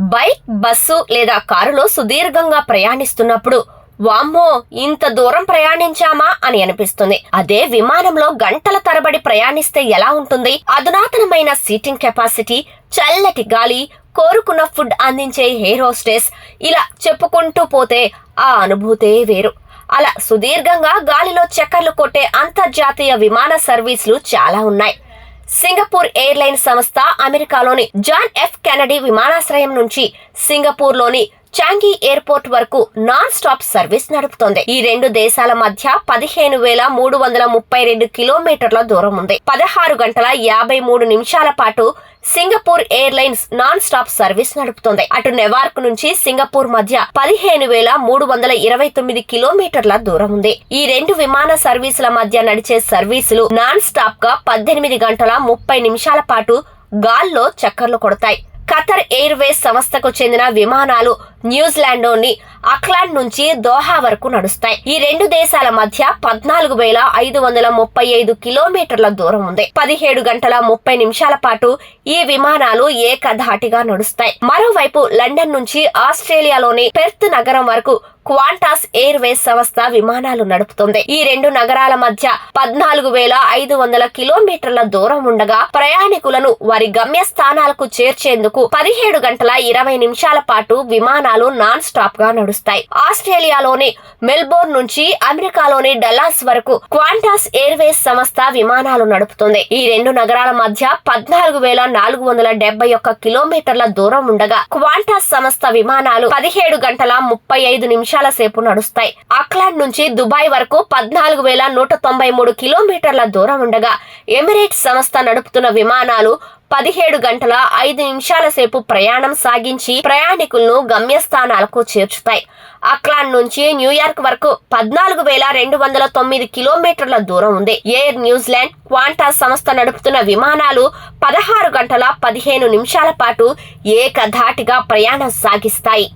Bike bus లేదా కారులో సుదీర్ఘంగా ప్రయాణిస్తున్నప్పుడు వామ్మో ఇంత దూరం ప్రయాణించామా అని అనిపిస్తుంది. అదే విమానంలో గంటల తరబడి ప్రయాణిస్తే ఎలా ఉంటుంది? అధునాతనమైన సీటింగ్ కెపాసిటీ చల్లటి గాలి కోరుకున్న ఫుడ్ అందించే హెయిర్ హోస్టెస్ ఇలా చెప్పుకుంటూ పోతే ఆ అనుభూతే వేరు. అలా సుదీర్ఘంగా గాలిలో చక్కర్లు కొట్టే అంతర్జాతీయ విమాన సర్వీసులు చాలా ఉన్నాయి. సింగపూర్ ఎయిర్లైన్ సంస్థ అమెరికాలోని జాన్ ఎఫ్ కెనడీ విమానాశ్రయం నుంచి సింగపూర్లోని చాంగీ ఎయిర్పోర్ట్ వరకు నాన్ స్టాప్ సర్వీస్ నడుపుతోంది. ఈ రెండు దేశాల మధ్య పదిహేను వేల మూడు వందల ముప్పై రెండు కిలోమీటర్ల దూరం ఉంది. పదహారు గంటల యాభై మూడు నిమిషాల పాటు Singapore airlines non stop service నడుపుతోంది. అటు నెవార్క్ నుంచి సింగపూర్ మధ్య పదిహేను వేల మూడు వందల ఇరవై తొమ్మిది కిలోమీటర్ల దూరం ఉంది. ఈ రెండు విమాన సర్వీసుల మధ్య నడిచే సర్వీసులు నాన్ స్టాప్గా పద్దెనిమిది గంటల ముప్పై నిమిషాల పాటు గాల్లో చక్కర్లు కొడతాయి. ఖతర్ ఎయిర్వేస్ సంస్థకు చెందిన విమానాలు న్యూజిలాండ్లోని అక్లాండ్ నుంచి దోహా వరకు నడుస్తాయి. ఈ రెండు దేశాల మధ్య పద్నాలుగు వేల ఐదు వందల ముప్పై ఐదు కిలోమీటర్ల దూరం ఉంది. పదిహేడు గంటల ముప్పై నిమిషాల పాటు ఈ విమానాలు ఏకధాటిగా నడుస్తాయి. మరోవైపు లండన్ నుంచి ఆస్ట్రేలియాలోని పెర్త్ నగరం వరకు క్వాంటాస్ ఎయిర్వేస్ సంస్థ విమానాలు నడుపుతుంది. ఈ రెండు నగరాల మధ్య పద్నాలుగు వేల ఐదు వందల కిలోమీటర్ల దూరం ఉండగా ప్రయాణికులను వారి గమ్యస్థానాలకు చేర్చేందుకు పదిహేడు గంటల ఇరవై నిమిషాల పాటు విమానాలు నాన్ స్టాప్గా నడుస్తాయి. ఆస్ట్రేలియాలోని మెల్బోర్న్ నుంచి అమెరికాలోని డల్లాస్ వరకు క్వాంటాస్ ఎయిర్వేస్ సంస్థ విమానాలు నడుపుతుంది. ఈ రెండు నగరాల మధ్య పద్నాలుగు వేల నాలుగు వందల డెబ్బై ఒక్క కిలోమీటర్ల దూరం ఉండగా క్వాంటాస్ సంస్థ విమానాలు పదిహేడు గంటల ముప్పై ఐదు నిమిషాలు సేపు నడుస్తాయి. అక్లాండ్ నుంచి దుబాయ్ వరకు పద్నాలుగు వేల నూట తొంభై మూడు కిలోమీటర్ల దూరం ఉండగా ఎమిరేట్స్ సంస్థ నడుపుతున్న విమానాలు పదిహేడు గంటల ఐదు నిమిషాల సేపు ప్రయాణం సాగించి ప్రయాణికులను గమ్యస్థానాలకు చేర్చుతాయి. అక్లాండ్ నుంచి న్యూయార్క్ వరకు పద్నాలుగు వేల రెండు వందల తొమ్మిది కిలోమీటర్ల దూరం ఉంది. ఎయిర్ న్యూజిలాండ్ క్వాంటా సంస్థ నడుపుతున్న విమానాలు పదహారు గంటల పదిహేను నిమిషాల పాటు ఏకధాటిగా ప్రయాణం సాగిస్తాయి.